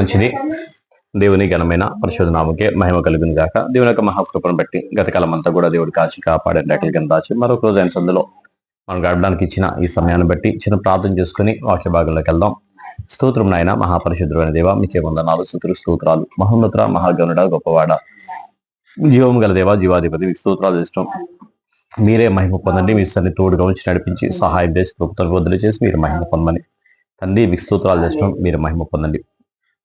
మంచిది. దేవుని ఘనమైన పరిశోధనామకే మహిమ కలిగింది కాక దేవుని యొక్క మహాకృపను బట్టి గతకాలం అంతా కూడా దేవుడు కాచి కాపాడే రెక్కల కింద దాచి మరొక రోజు ఆయన సందులో మనం గడపడానికి ఇచ్చిన ఈ సమయాన్ని బట్టి చిన్న ప్రార్థన చేసుకుని వాక్య భాగంలోకి వెళ్దాం. స్తోత్రం నాయన మహాపరిశుద్ధుడైన దేవ మీకే వందనాలు స్తోత్ర స్తోత్రాలు. మహోన్నత మహాగణుడ గొప్పవాడ. జీవం గల దేవ జీవాధిపతి మీకు స్తోత్రాలు ఇష్టం మీరే మహిమ పొందండి మీ సన్ని తోడుగా ఉంచి నడిపించి సహాయం చేసి ప్రభుత్వానికి వదిలి చేసి మీరు మహిమ పొందమని. తండ్రి మీకు స్తోత్రాలు చేస్తాం మీరు మహిమ పొందండి.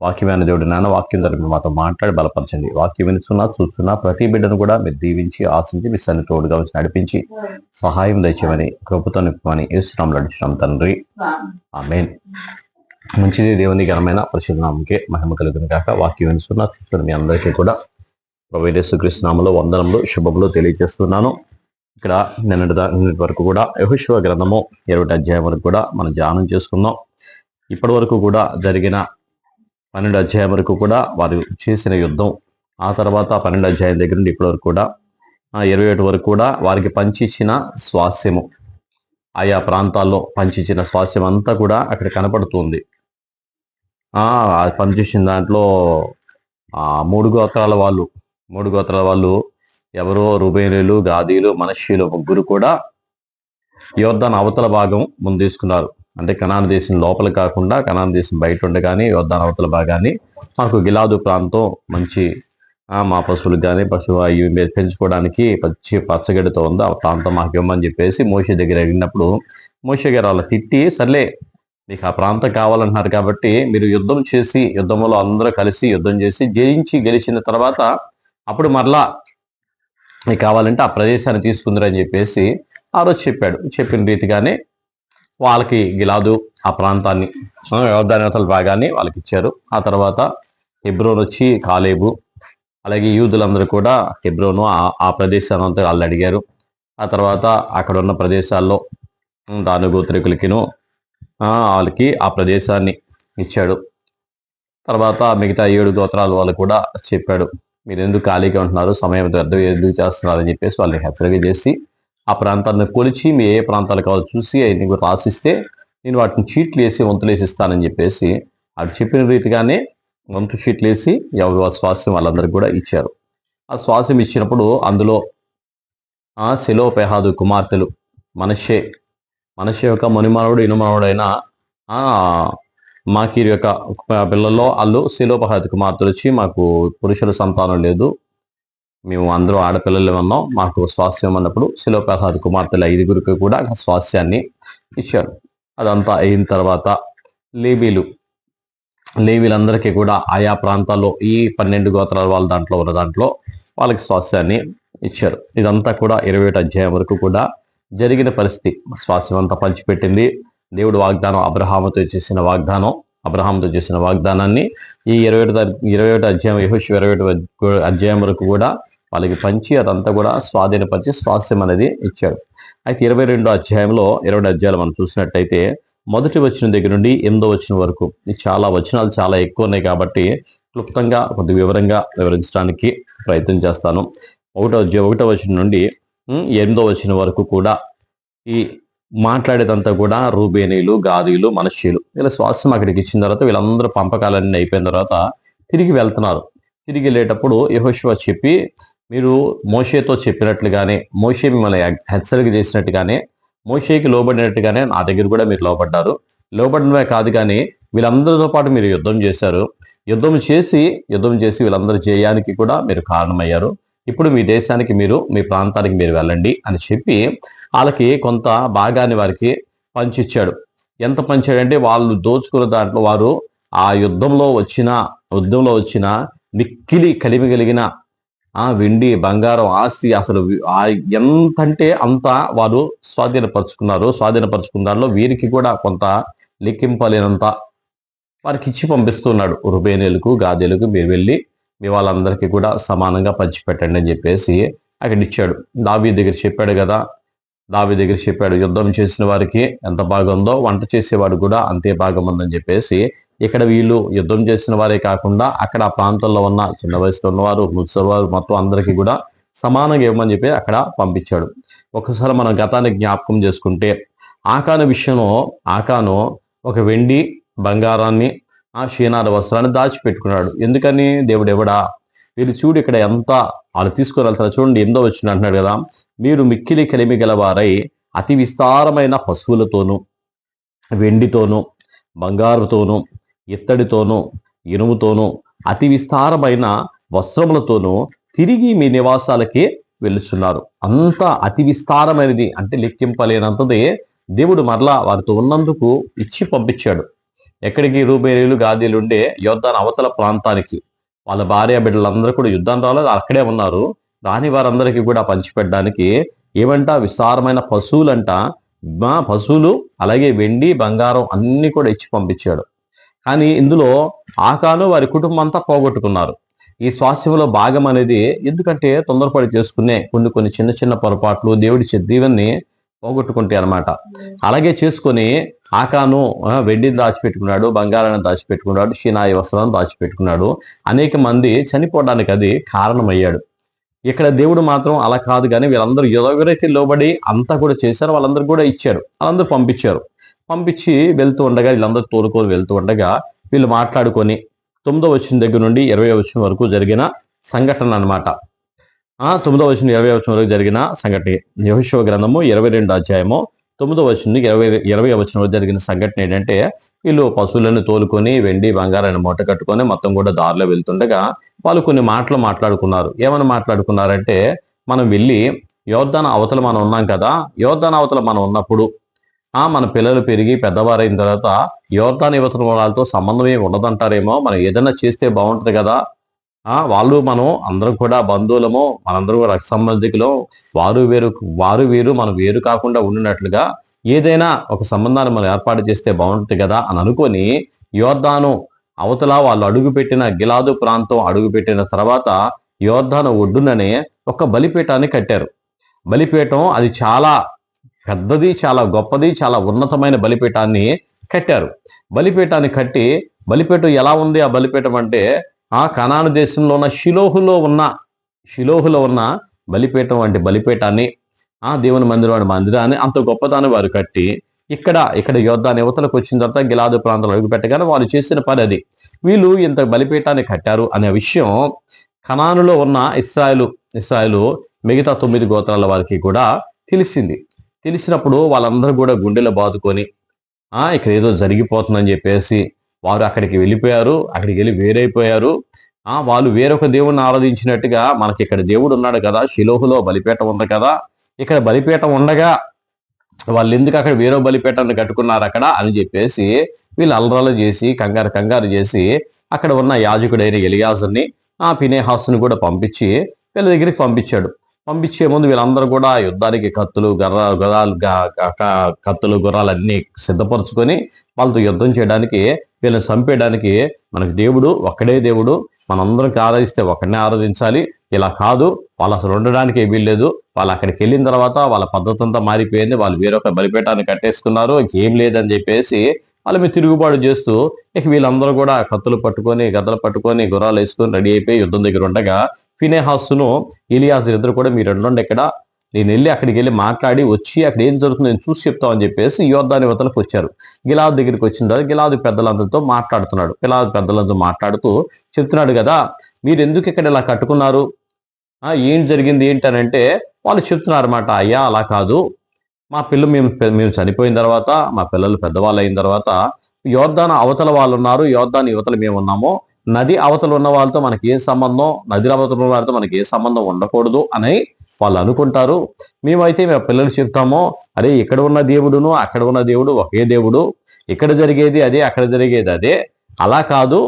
వాక్యమైన దేవుడు నాన్న వాక్యం తరపున మాతో మాట్లాడి బలపరచండి. వాక్యం వినుతున్నా చూస్తున్నా ప్రతి బిడ్డను కూడా మీరు దీవించి ఆశించి మీ సన్ని తోడుగా వచ్చి నడిపించి సహాయం దయచేయమని కృపతో నింపమని యేసునామలు అడిచినాం తండ్రి. ఆమెన్. మంచిది దేవుని ఘనమైన పరిశుద్ధనామకే మహిమ కలుగును కాక వాక్యం వినిస్తున్నా చూస్తున్న మీ అందరికీ కూడా ప్రవేశ నామలో శుభములు తెలియజేస్తున్నాను. ఇక్కడ నిన్నటి నిన్నటి వరకు కూడా యహుశివ గ్రంథము ఇరవై అధ్యాయం వరకు కూడా మనం ధ్యానం చేసుకుందాం. ఇప్పటి వరకు కూడా జరిగిన పన్నెండు అధ్యాయం వరకు కూడా వారు చేసిన యుద్ధం. ఆ తర్వాత పన్నెండు అధ్యాయం దగ్గర నుండి ఇప్పటి వరకు కూడా ఆ ఇరవై ఒకటి వరకు కూడా వారికి పంచిచ్చిన స్వాస్యము. ఆయా ప్రాంతాల్లో పంచిచ్చిన స్వాస్యం అంతా కూడా అక్కడ కనపడుతుంది. ఆ పంచిచ్చిన దాంట్లో ఆ మూడు గోత్రాల వాళ్ళు మూడు గోత్రాల వాళ్ళు ఎవరో రుబేనులు గాదీలు మనషీలు ముగ్గురు కూడా యోర్దాన్ అవతల భాగం ముందు తీసుకున్నారు. అంటే కనాన దేశం లోపల కాకుండా కనాన దేశం బయట ఉండగానే యోర్దాన్ అవతల భాగాన్ని మాకు గిలాదు ప్రాంతం మంచి మా పశువులకు కానీ పశువు అవి మీరు పెంచుకోవడానికి పచ్చి పచ్చగడ్డితో ఉంది. ఆ ప్రాంతం మాకు ఇవ్వమని చెప్పేసి మోషే దగ్గర వెళ్ళినప్పుడు మోషే గారు వాళ్ళ తిట్టి సర్లే మీకు ఆ ప్రాంతం కావాలంటున్నారు కాబట్టి మీరు యుద్ధం చేసి యుద్ధంలో అందరూ కలిసి యుద్ధం చేసి జయించి గెలిచిన తర్వాత అప్పుడు మరలా మీకు కావాలంటే ఆ ప్రదేశాన్ని తీసుకుందరని చెప్పేసి ఆ రోజు చెప్పాడు. చెప్పిన రీతిగానే వాళ్ళకి గిలాదు ఆ ప్రాంతాన్ని ఆ, భాగాన్ని వాళ్ళకి ఇచ్చారు. ఆ తర్వాత హెబ్రోన్ వచ్చి కాలేబు అలాగే యూదులందరూ కూడా హెబ్రోను ఆ- ఆ ప్రదేశాన్ని అంతా వాళ్ళు అడిగారు. ఆ తర్వాత అక్కడ ఉన్న ప్రదేశాల్లో దాని దాను గోత్రికులకిను వాళ్ళకి ఆ ప్రదేశాన్ని ఇచ్చాడు. తర్వాత మిగతా ఏడు గోత్రాల వాళ్ళు కూడా చెప్పాడు మీరు ఎందుకు ఖాళీగా ఉంటున్నారు? సమయం వ్యర్థం ఎందుకు చేస్తున్నారు అని చెప్పేసి వాళ్ళని హెచ్చరిక చేసి ఆ ప్రాంతాన్ని కొలిచి మీ ఏ ప్రాంతాలు కావాలో చూసి అవి నీకు రాసిస్తే నేను వాటిని చీట్లు వేసి వంతులు వేసి ఇస్తానని చెప్పేసి అటు చెప్పిన రీతిగానే వంతు షీట్లు వేసి ఎవరి వారి వాళ్ళందరికీ కూడా ఇచ్చారు. ఆ స్వాస్యం ఇచ్చినప్పుడు అందులో ఆ శిలోపెహాదు కుమార్తెలు మనషే మనషే యొక్క మునిమానవుడు ఇనుమానవుడైన ఆ మాకీరి యొక్క పిల్లల్లో వాళ్ళు శిలోపహాదు కుమార్తెలు వచ్చి మాకు పురుషుల సంతానం లేదు. మేము అందరూ ఆడపిల్లలు ఉన్నాం. మాకు స్వాస్థ్యం అన్నప్పుడు శిలోప్రసాద్ కుమార్తెల ఐదుగురికి కూడా స్వాస్థ్యాన్ని ఇచ్చారు. అదంతా అయిన తర్వాత లేబీలు లేవీలందరికీ కూడా ఆయా ప్రాంతాల్లో ఈ పన్నెండు గోత్రాల వాళ్ళ దాంట్లో ఉన్న దాంట్లో వాళ్ళకి స్వాస్థ్యాన్ని ఇచ్చారు. ఇదంతా కూడా ఇరవై ఒకటి అధ్యాయం వరకు కూడా జరిగిన పరిస్థితి. స్వాస్థ్యం అంతా పంచిపెట్టింది. దేవుడు వాగ్దానం అబ్రహాముతో చేసిన వాగ్దానం అబ్రహాంతో చేసిన వాగ్దానాన్ని ఈ ఇరవై ఒకటి ఇరవై ఒకటి అధ్యాయం యహోష్ ఇరవై ఒకటి అధ్యాయం వరకు కూడా వాళ్ళకి పంచి అదంతా కూడా స్వాధీనపరిచి స్వాస్థ్యం అనేది ఇచ్చాడు. అయితే ఇరవై రెండో అధ్యాయంలో ఇరవై అధ్యాయాలు మనం చూసినట్టయితే మొదటి వచ్చిన దగ్గర నుండి ఎనిమిదో వచ్చిన వరకు చాలా వచనాలు చాలా ఎక్కువ ఉన్నాయి కాబట్టి క్లుప్తంగా కొద్ది వివరంగా వివరించడానికి ప్రయత్నం చేస్తాను. ఒకటో ఒకటో వచ్చిన నుండి ఎనిమిదో వచ్చిన వరకు కూడా ఈ మాట్లాడేదంతా కూడా రూబేనీలు గాదీలు మనషీలు వీళ్ళ స్వాస్థ్యం అక్కడికి ఇచ్చిన తర్వాత వీళ్ళందరూ పంపకాలన్నీ అయిపోయిన తర్వాత తిరిగి వెళ్తున్నారు. తిరిగి వెళ్ళేటప్పుడు యహోశివ చెప్పి మీరు మోషేతో చెప్పినట్లుగానే మోషే మిమ్మల్ని హెచ్చరిక చేసినట్టుగానే మోషేకి లోబడినట్టుగానే నా దగ్గర కూడా మీరు లోబడ్డారు. లోబడమే కాదు కానీ వీళ్ళందరితో పాటు మీరు యుద్ధం చేశారు. యుద్ధం చేసి యుద్ధం చేసి వీళ్ళందరూ చేయడానికి కూడా మీరు కారణమయ్యారు. ఇప్పుడు మీ దేశానికి మీరు మీ ప్రాంతానికి మీరు వెళ్ళండి అని చెప్పి వాళ్ళకి కొంత భాగాన్ని వారికి పంచిచ్చాడు. ఎంత పంచాడంటే వాళ్ళు దోచుకున్న దాంట్లో వారు ఆ యుద్ధంలో వచ్చిన యుద్ధంలో వచ్చిన మిక్కిలి కలిమి కలిగిన ఆ వెండి బంగారం ఆస్తి అసలు ఆ ఎంత అంటే అంత వారు స్వాధీనపరుచుకున్నారు. స్వాధీనపరుచుకున్న దానిలో వీరికి కూడా కొంత లెక్కింపలేనంత వారికి ఇచ్చి పంపిస్తున్నాడు. రుబేనేలకు గాదెలకు మీరు వెళ్ళి మీ వాళ్ళందరికీ కూడా సమానంగా పంచిపెట్టండి అని చెప్పేసి అక్కడ ఇచ్చాడు. దావీ దగ్గర చెప్పాడు కదా. దావి దగ్గర చెప్పాడు యుద్ధం చేసిన వారికి ఎంత బాగుందో వంట చేసేవాడు కూడా అంతే బాగుందని ఉందని చెప్పేసి ఇక్కడ వీళ్ళు యుద్ధం చేసిన వారే కాకుండా అక్కడ ఆ ప్రాంతంలో ఉన్న చిన్న వయసులో ఉన్నవారు ముసలివారు మొత్తం అందరికీ కూడా సమానంగా ఇవ్వమని చెప్పి అక్కడ పంపించాడు. ఒకసారి మనం గతాన్ని జ్ఞాపకం చేసుకుంటే ఆకాను విషయంలో ఆకాను ఒక వెండి బంగారాన్ని ఆ షీనాల వస్త్రాన్ని దాచిపెట్టుకున్నాడు. ఎందుకని? దేవుడు ఎవడా? వీళ్ళు చూడు ఇక్కడ ఎంత వాళ్ళు తీసుకుని వెళ్తారు చూడండి ఎందో వచ్చింది అంటున్నాడు కదా. మీరు మిక్కిలి కలిమి గలవారై అతి విస్తారమైన పశువులతోనూ వెండితోనూ బంగారుతోనూ ఇత్తడితోనూ ఇనుముతోనూ అతి విస్తారమైన వస్త్రములతోనూ తిరిగి మీ నివాసాలకి వెళ్ళుచున్నారు. అంత అతి విస్తారమైనది అంటే లెక్కింపలేనంతది దేవుడు మరలా వారితో ఉన్నందుకు ఇచ్చి పంపించాడు. ఎక్కడికి రూబేలీలు గాదీలు ఉండే యుద్ధాన్ని అవతల ప్రాంతానికి వాళ్ళ భార్య బిడ్డలందరూ కూడా యుద్ధం రాలేదు. అక్కడే ఉన్నారు. దాని వారందరికీ కూడా పంచిపెట్టడానికి ఏమంట విస్తారమైన పశువులంట. మా పశువులు అలాగే వెండి బంగారం అన్ని కూడా ఇచ్చి పంపించాడు. కానీ ఇందులో ఆకాను వారి కుటుంబం అంతా పోగొట్టుకున్నారు. ఈ స్వాస్థ్యంలో భాగం అనేది ఎందుకంటే తొందరపడి చేసుకునే కొన్ని కొన్ని చిన్న చిన్న పొరపాట్లు దేవుడి దీవెన్ని పోగొట్టుకుంటే అన్నమాట. అలాగే చేసుకొని ఆకాను వెండిని దాచిపెట్టుకున్నాడు బంగారాన్ని దాచిపెట్టుకున్నాడు షీనాయి వస్త్రాన్ని దాచిపెట్టుకున్నాడు. అనేక మంది చనిపోవడానికి అది కారణమయ్యాడు. ఇక్కడ దేవుడు మాత్రం అలా కాదు కానీ వీళ్ళందరూ ఎవరైతే లోబడి అంతా కూడా చేశారో వాళ్ళందరూ కూడా ఇచ్చారు. వాళ్ళందరూ పంపించారు. పంపించి వెళ్తూ ఉండగా వీళ్ళందరూ తోలుకొని వెళ్తూ ఉండగా వీళ్ళు మాట్లాడుకొని తొమ్మిదో వచ్చిన దగ్గర నుండి ఇరవై వచ్చిన వరకు జరిగిన సంఘటన అన్నమాట. తొమ్మిదో వచ్చిన ఇరవై వచ్చిన వరకు జరిగిన సంఘటన. యహోశివ గ్రంథము ఇరవై రెండు అధ్యాయము తొమ్మిదో వచ్చిన ఇరవై ఇరవై వచ్చిన వరకు జరిగిన సంఘటన ఏంటంటే వీళ్ళు పశువులను తోలుకొని వెండి బంగారాన్ని మూట కట్టుకొని మొత్తం కూడా దారిలో వెళ్తుండగా వాళ్ళు కొన్ని మాటలు మాట్లాడుకున్నారు. ఏమని మాట్లాడుకున్నారంటే మనం వెళ్ళి యోధాన అవతల మనం ఉన్నాం కదా యోధాన అవతల మనం ఉన్నప్పుడు ఆ మన పిల్లలు పెరిగి పెద్దవారైన తర్వాత యోర్ధాన్ యువత వాళ్ళతో సంబంధం ఏమి ఉండదంటారేమో. మనం ఏదైనా చేస్తే బాగుంటుంది కదా. వాళ్ళు మనం అందరం కూడా బంధువులము మనందరం కూడా రక్త సంబంధికులు వారు వేరు వారు వేరు మనం వేరు కాకుండా ఉండినట్లుగా ఏదైనా ఒక సంబంధాన్ని మనం ఏర్పాటు చేస్తే బాగుంటుంది కదా అని అనుకొని యోర్ధాను అవతల వాళ్ళు అడుగుపెట్టిన గిలాదు ప్రాంతం అడుగుపెట్టిన తర్వాత యోర్ధాను ఒడ్డుననే ఒక బలిపీఠాన్ని కట్టారు. బలిపీఠం అది చాలా పెద్దది చాలా గొప్పది చాలా ఉన్నతమైన బలిపీఠాన్ని కట్టారు. బలిపీఠాన్ని కట్టి బలిపీఠం ఎలా ఉంది? ఆ బలిపీఠం అంటే ఆ కనాను దేశంలో ఉన్న షిలోహులో ఉన్న షిలోహులో ఉన్న బలిపీఠం వంటి బలిపీఠాన్ని ఆ దేవుని మందిరం వంటి మందిరాన్ని అంత గొప్పదాన్ని వారు కట్టి ఇక్కడ ఇక్కడ యోద్ధాన్ని యువతలకు వచ్చిన తర్వాత గిలాదు ప్రాంతంలో అడుగుపెట్టగానే వాళ్ళు చేసిన పని అది. వీళ్ళు ఇంత బలిపీఠాన్ని కట్టారు అనే విషయం కనానులో ఉన్న ఇస్రాయలు ఇస్రాయలు మిగతా తొమ్మిది గోత్రాల వారికి కూడా తెలిసింది. తెలిసినప్పుడు వాళ్ళందరూ కూడా గుండెలు బాదుకొని ఇక్కడ ఏదో జరిగిపోతుందని చెప్పేసి వారు అక్కడికి వెళ్ళిపోయారు అక్కడికి వెళ్ళి వేరైపోయారు. వాళ్ళు వేరొక దేవుణ్ణి ఆరాధించినట్టుగా మనకి ఇక్కడ దేవుడు ఉన్నాడు కదా శిలోహులో బలిపీఠం ఉంది కదా ఇక్కడ బలిపీఠం ఉండగా వాళ్ళు ఎందుకు అక్కడ వేరే బలిపీఠాన్ని కట్టుకున్నారు అక్కడ? అని చెప్పేసి వీళ్ళు అలరాలు చేసి కంగారు కంగారు చేసి అక్కడ ఉన్న యాజకుడైన ఎలియాజుని ఆ పినేహాసుని కూడా పంపించి వీళ్ళ దగ్గరికి పంపించాడు. పంపించే ముందు వీళ్ళందరూ కూడా యుద్ధానికి కత్తులు గర్ర గుర్రాలు కత్తులు గుర్రాలు అన్నీ సిద్ధపరచుకొని వాళ్ళతో యుద్ధం చేయడానికి వీళ్ళని చంపేయడానికి మనకు దేవుడు ఒక్కడే దేవుడు. మనందరికి ఆరాధిస్తే ఒక్కడనే ఆరాధించాలి. ఇలా కాదు వాళ్ళు అసలు ఉండడానికి వీల్లేదు. వాళ్ళు అక్కడికి వెళ్ళిన తర్వాత వాళ్ళ పద్ధతి అంతా మారిపోయింది. వాళ్ళు వేరొక బలిపేటాన్ని కట్టేసుకున్నారు. ఏం లేదని చెప్పేసి వాళ్ళ మీద తిరుగుబాటు చేస్తూ ఇక వీళ్ళందరూ కూడా కత్తులు పట్టుకొని గద్దలు పట్టుకొని గుర్రాలు వేసుకొని రెడీ అయిపోయి యుద్ధం దగ్గర ఉండగా ఫినేహాసును ఇలియాస్ ఇద్దరు కూడా మీరు రెండు ఇక్కడ. నేను వెళ్ళి అక్కడికి వెళ్ళి మాట్లాడి వచ్చి అక్కడ ఏం జరుగుతుందో నేను చూసి చెప్తామని చెప్పేసి యోద్ధాని వతలకు వచ్చారు. గిలాదు దగ్గరికి వచ్చిన తర్వాత గిలాదు పెద్దలందరితో మాట్లాడుతున్నాడు. గిలాదు పెద్దలందరితో మాట్లాడుతూ చెప్తున్నాడు కదా మీరు ఎందుకు ఇక్కడ ఇలా కట్టుకున్నారు? ఏం జరిగింది ఏంటనంటే వాళ్ళు చెప్తున్నారు అనమాట అయ్యా అలా కాదు. మా పిల్లలు మేము మేము చనిపోయిన తర్వాత మా పిల్లలు పెద్దవాళ్ళు అయిన తర్వాత యోర్ధాన అవతల వాళ్ళు ఉన్నారు యోర్ధాన్ యువతలు మేము ఉన్నాము నది అవతలు ఉన్న వాళ్ళతో మనకి ఏ సంబంధం? నది అవతల ఉన్న వాళ్ళతో మనకి ఏ సంబంధం ఉండకూడదు అని వాళ్ళు అనుకుంటారు. మేమైతే మా పిల్లలు చెప్తామో అరే ఇక్కడ ఉన్న దేవుడును అక్కడ ఉన్న దేవుడు ఒకే దేవుడు. ఇక్కడ జరిగేది అదే అక్కడ జరిగేది అదే. అలా కాదు.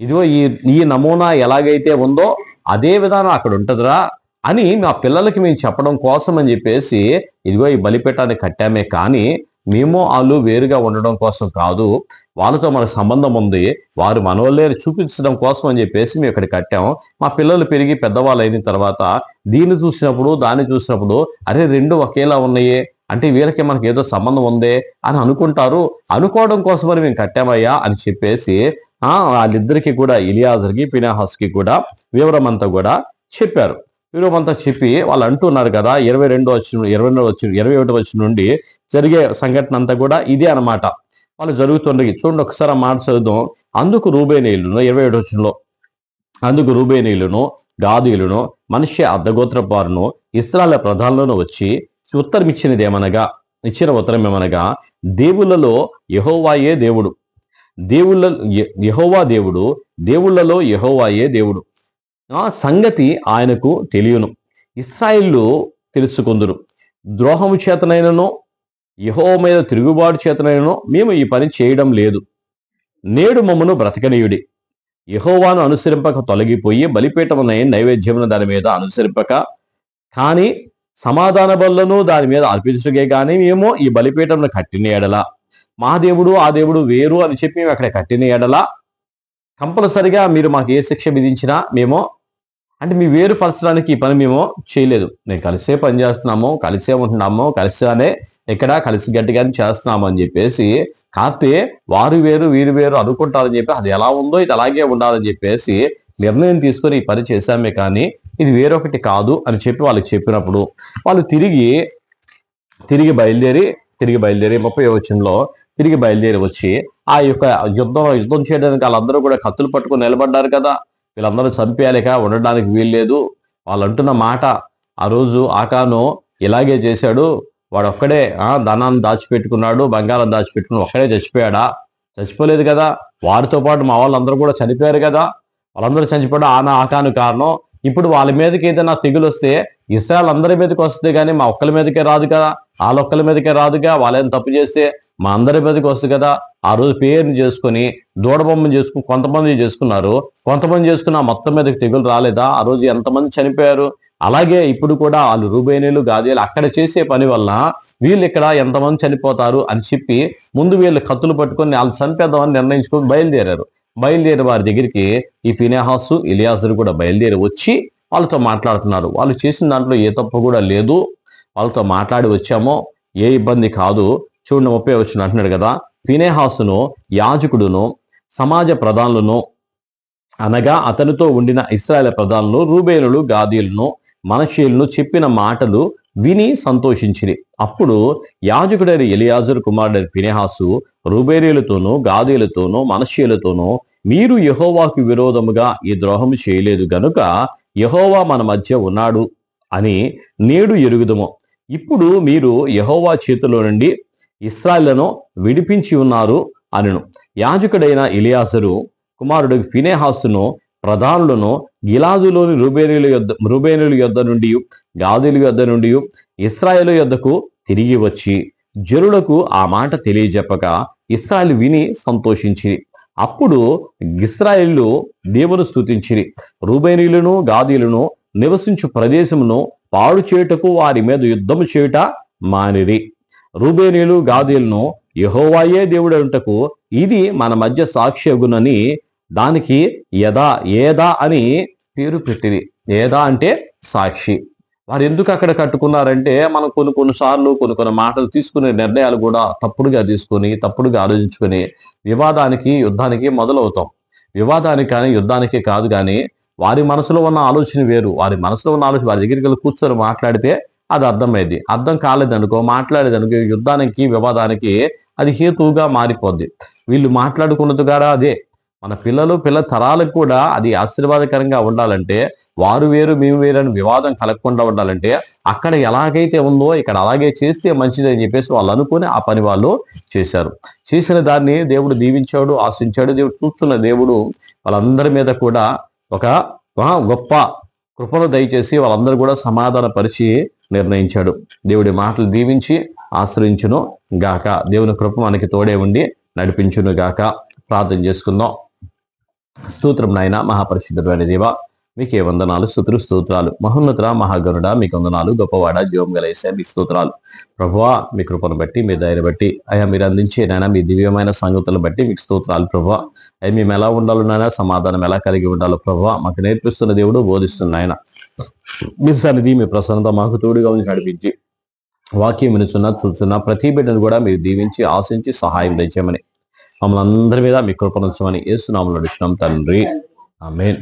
ఇదిగో ఈ ఈ నమూనా ఎలాగైతే ఉందో అదే విధానం అక్కడ ఉంటుందిరా. అని మా పిల్లలకి మేము చెప్పడం కోసం అని చెప్పేసి ఇదిగో ఈ బలిపీఠాన్ని కట్టామే కానీ మేము వాళ్ళు వేరుగా ఉండడం కోసం కాదు వాళ్ళతో మనకు సంబంధం ఉంది వారు మనవల్లే చూపించడం కోసం అని చెప్పేసి మేము ఇక్కడ కట్టాము మా పిల్లలు పెరిగి పెద్దవాళ్ళు అయిన తర్వాత దీన్ని చూసినప్పుడు దాన్ని చూసినప్పుడు అరే రెండు ఒకేలా ఉన్నాయే అంటే వీళ్ళకి మనకి ఏదో సంబంధం ఉందే అని అనుకుంటారు. అనుకోవడం కోసమని మేము కట్టామయ్యా అని చెప్పేసి ఆ వాళ్ళిద్దరికి కూడా ఇలియాజర్కి పినాహాస్కి కూడా వివరం అంతా కూడా చెప్పారు. వివరం చెప్పి వాళ్ళు అంటున్నారు కదా ఇరవై రెండో వచ్చిన ఇరవై రెండో వచ్చిన ఇరవై ఒకటో వచ్చిన నుండి జరిగే సంఘటన అంతా కూడా ఇదే అన్నమాట. వాళ్ళు జరుగుతుండగా చూడండి ఒకసారి ఆ మాట చదువుదాం. అందుకు రూబేనీయులను ఇరవై ఏడు వచ్చినలో అందుకు రూబేనీయులను గాదీయులను మనిషి అర్ధగోత్రపారును ఇస్రాల ప్రధానులను వచ్చి ఉత్తరం ఇచ్చినది ఏమనగా ఇచ్చిన ఉత్తరం ఏమనగా దేవుళ్ళలో యహోవాయే దేవుడు. దేవుళ్ళ యహోవా దేవుడు దేవుళ్ళలో యహోవాయే దేవుడు. ఆ సంగతి ఆయనకు తెలియను. ఇస్రాయిల్లు తెలుసుకుందురు. ద్రోహము చేతనైనను యహో మీద తిరుగుబాటు చేతనైనను మేము ఈ పని చేయడం లేదు. నేడు మమ్మను బ్రతకనీయుడి. యహోవాను అనుసరింపక తొలగిపోయి బలిపీఠమునై నైవేద్యమును దాని మీద అనుసరింపక కానీ సమాధాన బల్లను దాని మీద అర్పించగే కానీ మేము ఈ బలిపీఠంను కట్టిన ఎడల. మా దేవుడు ఆ దేవుడు వేరు అని చెప్పి మేము అక్కడ కట్టిన ఎడల. కంపల్సరిగా మీరు మాకు ఏ శిక్ష విధించినా మేము అంటే మీ వేరు పరచడానికి ఈ పని మేము చేయలేదు. నేను కలిసే పని చేస్తున్నాము కలిసే ఉంటున్నాము కలిసానే ఇక్కడ కలిసి గట్టిగానే చేస్తున్నాము అని చెప్పేసి కాకపోతే వారు వేరు వీరు వేరు అనుకుంటారని చెప్పి అది ఎలా ఉందో ఇది అలాగే ఉండాలని చెప్పేసి నిర్ణయం తీసుకొని ఈ పని చేశామే కానీ ఇది వేరొకటి కాదు అని చెప్పి వాళ్ళకి చెప్పినప్పుడు వాళ్ళు తిరిగి తిరిగి బయలుదేరి తిరిగి బయలుదేరి ముప్పై వచనంలో తిరిగి బయలుదేరి వచ్చి ఆ యొక్క యుద్ధం యుద్ధం చేయడానికి వాళ్ళందరూ కూడా కత్తులు పట్టుకుని నిలబడ్డారు కదా. వీళ్ళందరూ చంపేయాలిక ఉండడానికి వీల్లేదు. వాళ్ళు అంటున్న మాట ఆ రోజు ఆకాను ఇలాగే చేశాడు. వాడు ఒక్కడే ధనాన్ని దాచిపెట్టుకున్నాడు బంగారం దాచిపెట్టుకుని ఒక్కడే చచ్చిపోయాడా? చచ్చిపోలేదు కదా. వారితో పాటు మా వాళ్ళందరూ కూడా చనిపోయారు కదా. వాళ్ళందరూ చనిపోవడం ఆన ఆకాను కారణం. ఇప్పుడు వాళ్ళ మీదకి ఏదైనా తెగులు వస్తే ఇస్రాయల్ అందరి మీదకి వస్తుంది కానీ మా ఒక్కరి మీదకే రాదు కదా. వాళ్ళ ఒక్కరి మీదకే రాదుగా వాళ్ళని తప్పు చేస్తే మా అందరి మీదకి వస్తుంది కదా. ఆ రోజు పేరుని చేసుకొని దూడబొమ్మను చేసుకుని కొంతమంది చేసుకున్నారు. కొంతమంది చేసుకున్న మొత్తం మీదకి తెగులు రాలేదా? ఆ రోజు ఎంతమంది చనిపోయారు? అలాగే ఇప్పుడు కూడా వాళ్ళు రూబేనీలు గాజేలు అక్కడ చేసే పని వల్ల వీళ్ళు ఇక్కడ ఎంతమంది చనిపోతారు అని చెప్పి ముందు వీళ్ళు కత్తులు పట్టుకొని వాళ్ళు చనిపేద్దామని నిర్ణయించుకొని బయలుదేరారు. బయలుదేరి వారి దగ్గరికి ఈ ఫినేహాసు ఇలియాసులు కూడా బయలుదేరి వచ్చి వాళ్ళతో మాట్లాడుతున్నారు. వాళ్ళు చేసిన దాంట్లో ఏ తప్పు కూడా లేదు. వాళ్ళతో మాట్లాడి వచ్చామో ఏ ఇబ్బంది కాదు. చూడండి ముప్పై వచ్చిన అంటున్నాడు కదా. ఫినేహాసును యాజకుడును సమాజ ప్రధానులను అనగా అతనితో ఉండిన ఇస్రాయల్ ప్రధానులు రూబేనులు గాదీలను మనషీలను చెప్పిన మాటలు విని సంతోషించింది అప్పుడు యాజకుడైన ఎలియాజరు కుమారుడైన ఫినేహాసు రూబేరీలతోనూ గాదీలతోనూ మనషీలతోనూ మీరు యహోవాకు విరోధముగా ఈ ద్రోహము చేయలేదు గనుక యహోవా మన మధ్య ఉన్నాడు అని నేడు ఎరుగుదము. ఇప్పుడు మీరు యహోవా చేతిలో నుండి ఇస్రాయిలను విడిపించి ఉన్నారు అనను. యాజకుడైన ఇలియాసరు కుమారుడు ఫినేహాసును ప్రధానులను గిలాదులోని రుబేనుల యొద్ రుబేనుల యొద్ద నుండి గాదుల యొద్ద నుండి ఇస్రాయేలు యొద్దకు తిరిగి వచ్చి జరులకు ఆ మాట తెలియజెప్పక ఇస్రాయేల్ విని సంతోషించి అప్పుడు ఇస్రాయిల్లు దేవుని స్తుతించిరి. రూబేనీలను గాదీలను నివసించు ప్రదేశమును పాడు చేయుటకు వారి మీద యుద్ధము చేయుట మానిరి. రూబేనీలు గాదీలను యహోవాయే దేవుడటకు ఇది మన మధ్య సాక్ష్యగునని దానికి యదా ఏదా అని పేరు పెట్టింది ఏదా అంటే సాక్షి. వారు ఎందుకు అక్కడ కట్టుకున్నారంటే మనం కొన్ని కొన్నిసార్లు కొన్ని కొన్ని మాటలు తీసుకునే నిర్ణయాలు కూడా తప్పుడుగా తీసుకొని తప్పుడుగా ఆలోచించుకొని వివాదానికి యుద్ధానికి మొదలవుతాం. వివాదానికి కానీ యుద్ధానికి కాదు కానీ వారి మనసులో ఉన్న ఆలోచన వేరు. వారి మనసులో ఉన్న ఆలోచన వారి దగ్గరికి వెళ్ళి కూర్చొని మాట్లాడితే అది అర్థమైంది. అర్థం కాలేదనుకో మాట్లాడేదనుకో యుద్ధానికి వివాదానికి అది హేతువుగా మారిపోద్ది. వీళ్ళు మాట్లాడుకున్నది కూడా అదే. మన పిల్లలు పిల్ల తరాలకు కూడా అది ఆశీర్వాదకరంగా ఉండాలంటే వారు వేరు మేము వేరు అని వివాదం కలగకుండా ఉండాలంటే అక్కడ ఎలాగైతే ఉందో ఇక్కడ అలాగే చేస్తే మంచిదని చెప్పేసి వాళ్ళు అనుకుని ఆ పని వాళ్ళు చేశారు. చేసిన దాన్ని దేవుడు దీవించాడు ఆశించాడు. దేవుడు చూస్తున్న దేవుడు వాళ్ళందరి మీద కూడా ఒక గొప్ప కృపను దయచేసి వాళ్ళందరూ కూడా సమాధాన పరిచి నిర్ణయించాడు. దేవుడి మాటలు దీవించి ఆశ్రయించును గాక. దేవుని కృప మనకి తోడే ఉండి నడిపించును గాక. ప్రార్థన చేసుకుందాం. స్తోత్రం నాయన మహాపరిశుద్ధమైన దేవ మీకే వందనాలు స్తుతులు స్తోత్రాలు. మహోన్నతుల మహాగరుడ మీకు వందనాలు గొప్పవాడ జీవం గలేసే మీ స్తోత్రాలు. ప్రభువా మీ కృపను బట్టి మీ ధైర్య బట్టి అయ్యా మీరు అందించే నాయన మీ దివ్యమైన సంగతులను బట్టి మీకు స్తోత్రాలు ప్రభువా. అయ్యా మేము ఎలా ఉండాలో నాయన సమాధానం ఎలా కలిగి ఉండాలో ప్రభువా మాకు నేర్పిస్తున్న దేవుడు బోధిస్తున్న ఆయన మీ సన్నిధి మీ ప్రసన్నత మాకు తోడుగా ఉంచి నడిపించి వాక్యం వినుచున్న చూస్తున్న ప్రతి బిడ్డను కూడా మీరు దీవించి ఆశించి సహాయం తెచ్చామని మమ్మల్ని అందరి మీద మీ కృపణించమని ఏసునామలు నడిచినాం తండ్రి. ఆమెన్.